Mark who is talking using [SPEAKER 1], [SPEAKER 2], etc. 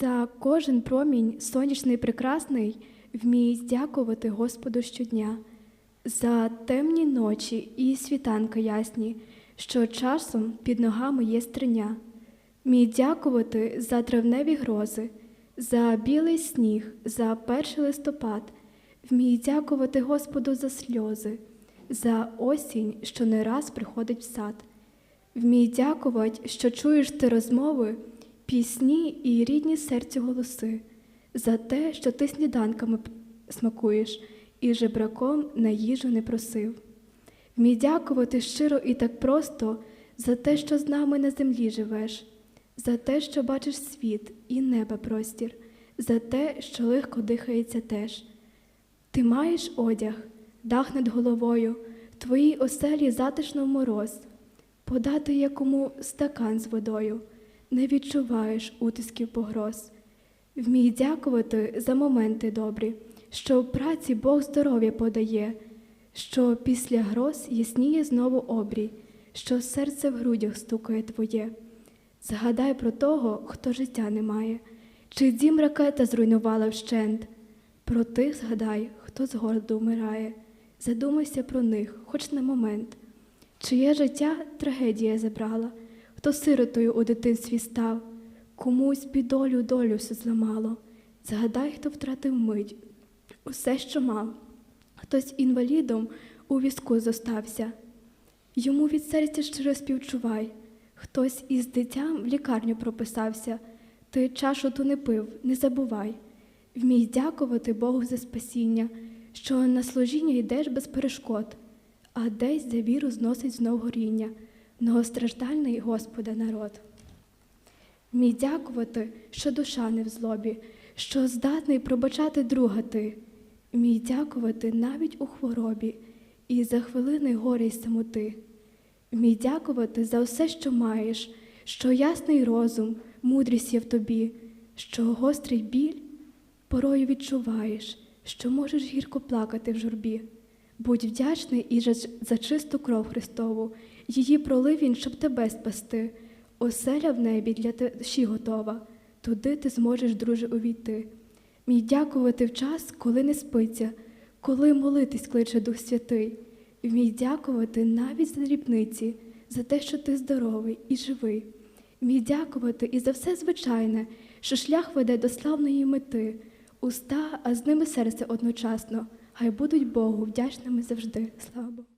[SPEAKER 1] За кожен промінь сонячний прекрасний вмій дякувати Господу щодня, за темні ночі і світанки ясні, що часом під ногами є стриня. Мій дякувати за травневі грози, за білий сніг, за перший листопад, вмій дякувати Господу за сльози, за осінь, що не раз приходить в сад. Вмій дякувати, що чуєш ти розмови, пісні і рідні серцю голоси, за те, що ти сніданками смакуєш і жебраком на їжу не просив. Вмій дякувати щиро і так просто за те, що з нами на землі живеш, за те, що бачиш світ і неба простір, за те, що легко дихається теж. Ти маєш одяг, дах над головою, твоїй оселі затишно в мороз, подати якому стакан з водою, не відчуваєш утисків погроз. Вмій дякувати за моменти добрі, що в праці Бог здоров'я подає, що після гроз ясніє знову обрій, що серце в грудях стукає твоє. Згадай про того, хто життя не має, чи дім ракета зруйнувала вщент. Про тих згадай, хто з голоду вмирає. Задумайся про них, хоч на момент. Чиє життя трагедія забрала, хто сиротою у дитинстві став, комусь бідолю долю все зламало. Згадай, хто втратив мить, усе, що мав. Хтось інвалідом у візку зостався. Йому від серця щиро співчувай. Хтось із дитям в лікарню прописався. Ти чашу ту не пив, не забувай. Вмій дякувати Богу за спасіння, що на служіння йдеш без перешкод, а десь за віру зносить знов горіння, многостраждальний Господа народ. Вмій дякувати, що душа не в злобі, що здатний пробачати друга ти. Вмій дякувати навіть у хворобі і за хвилини горі й самоти. Вмій дякувати за все, що маєш, що ясний розум, мудрість є в тобі, що гострий біль порою відчуваєш, що можеш гірко плакати в журбі. Будь вдячний і за- чисту кров Христову, її пролив він, щоб тебе спасти. Оселя в небі для душі готова, туди ти зможеш, друже, увійти. Мій дякувати в час, коли не спиться, коли молитись кличе Дух Святий. Вмій дякувати навіть за дрібниці, за те, що ти здоровий і живий. Вмій дякувати і за все звичайне, що шлях веде до славної мети, уста, а з ними серце одночасно, хай будуть Богу вдячними завжди. Слава Богу.